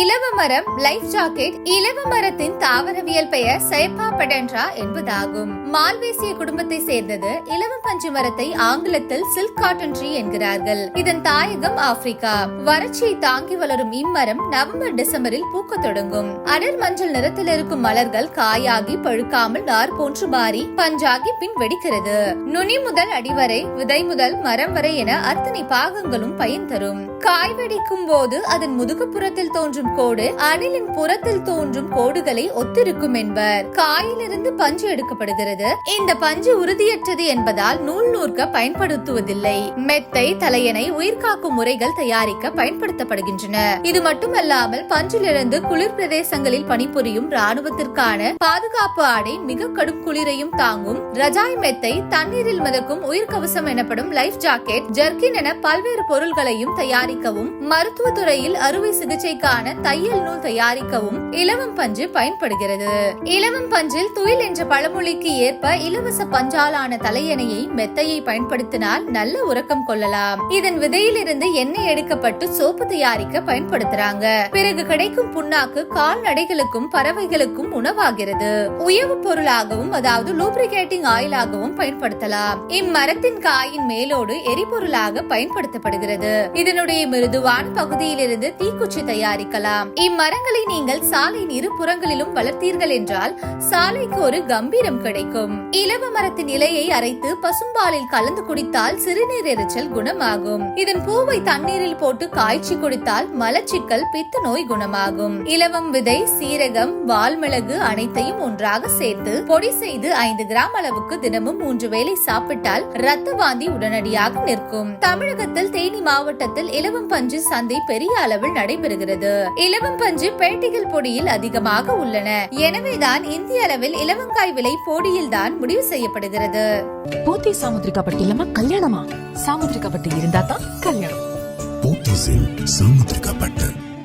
இலவ மரம் life jacket இலவ மரத்தின் தாவரவியல் பெயர் சைப்பா பெடன்ட்ரா என்பதாகும். மால்வேசிய குடும்பத்தை சேர்ந்தது இலவம் பஞ்சு மரத்தை ஆங்கிலத்தில் சில்க் காட்டன் ட்ரீ என்கிறார்கள். இதன் தாயகம் ஆப்பிரிக்கா. வறட்சியை தாங்கி வளரும் இம்மரம் நவம்பர் டிசம்பரில் பூக்கத் தொடங்கும். அடர் மஞ்சள் நிறத்தில் இருக்கும் மலர்கள் காயாகி பழுக்காமல் நார் போன்று மாறி பஞ்சாகி பின் வெடிக்கிறது. நுனி முதல் அடிவரை விதை முதல் மரம் வரை என அத்தனை பாகங்களும் பயன் தரும். காய் வெடிக்கும் போது அதன் முதுகுப்புறத்தில் தோன்றும் கோடு அணிலின் புறத்தில் தோன்றும் கோடுகளை ஒத்திருக்கும் என்பர் காயிலிருந்து பஞ்சு எடுக்கப்படுகிறது. இந்த பஞ்சு உறுதியற்றது என்பதால் நூல் நூற்க பயன்படுத்துவதில்லை. மெத்தை தலையணை உயிர்காக்கும் முறைகள் தயாரிக்க பயன்படுத்தப்படுகின்றன. இது மட்டுமல்லாமல் பஞ்சிலிருந்து குளிர் பிரதேசங்களில் பணிபுரியும் ராணுவத்திற்கான பாதுகாப்பு ஆடை மிக கடும் குளிரையும் தாங்கும் ரஜாய் மெத்தை தண்ணீரில் மிதக்கும் உயிர்கவசம் எனப்படும் லைஃப் ஜாக்கெட் ஜர்கின் என பல்வேறு பொருள்களையும் தயாரிக்கவும் மருத்துவ துறையில் அறுவை சிகிச்சைக்கான தையல் நூல் தயாரிக்கவும் இலவம் பஞ்சு பயன்படுகிறது. இலவம் பஞ்சில் துயில் என்ற பழமொழிக்கு ஏற்ப இலவச பஞ்சாலான தலையணையை மெத்தையை பயன்படுத்தினால் நல்ல உறக்கம் கொள்ளலாம். இதன் விதையிலிருந்து எண்ணெய் எடுக்கப்பட்டு சோப்பு தயாரிக்க பயன்படுத்துறாங்க. பிறகு கிடைக்கும் புண்ணாக்கு கால்நடைகளுக்கும் பறவைகளுக்கும் உணவாகிறது. உயவு பொருளாகவும் அதாவது லூப்ரிகேட்டிங் ஆயிலாகவும் பயன்படுத்தலாம். இம்மரத்தின் காயின் மேலோடு எரிபொருளாக பயன்படுத்தப்படுகிறது. இதனுடைய மிருதுவான பகுதியிலிருந்து தீக்குச்சி தயாரிக்கலாம். இம்மரங்களை நீங்கள் சாலையின் இரு புறங்களிலும் வளர்த்தீர்கள் என்றால் சாலைக்கு ஒரு கம்பீரம் கிடைக்கும். இலவ மரத்தின் இலையை அரைத்து பசும்பாலில் கலந்து குடித்தால் சிறுநீர் எரிச்சல் குணமாகும். இதன் பூவை தண்ணீரில் போட்டு காய்ச்சி குடித்தால் மலச்சிக்கல் பித்த நோய் குணமாகும். இலவம் விதை சீரகம் வால்மிளகு அனைத்தையும் ஒன்றாக சேர்த்து பொடி செய்து ஐந்து கிராம் அளவுக்கு தினமும் மூன்று வேளை சாப்பிட்டால் ரத்த வாந்தி உடனடியாக நிற்கும். தமிழகத்தில் தேனி மாவட்டத்தில் இலவம் பஞ்சு சந்தை பெரிய அளவில் நடைபெறுகிறது. இலவம் பஞ்சு பேட்டிகள் பொடியில் அதிகமாக உள்ளன. எனவேதான் இந்திய அளவில் இலவங்காய் விலை போடியில் தான் முடிவு செய்யப்படுகிறது. போத்தி சாமுத்திரிகா பட்டி இல்லாம கல்யாணமா? சாமுத்திரிகா பட்டி இருந்தா தான் கல்யாணம். போத்தீஸில் சாமுத்திரிக்கப்பட்டு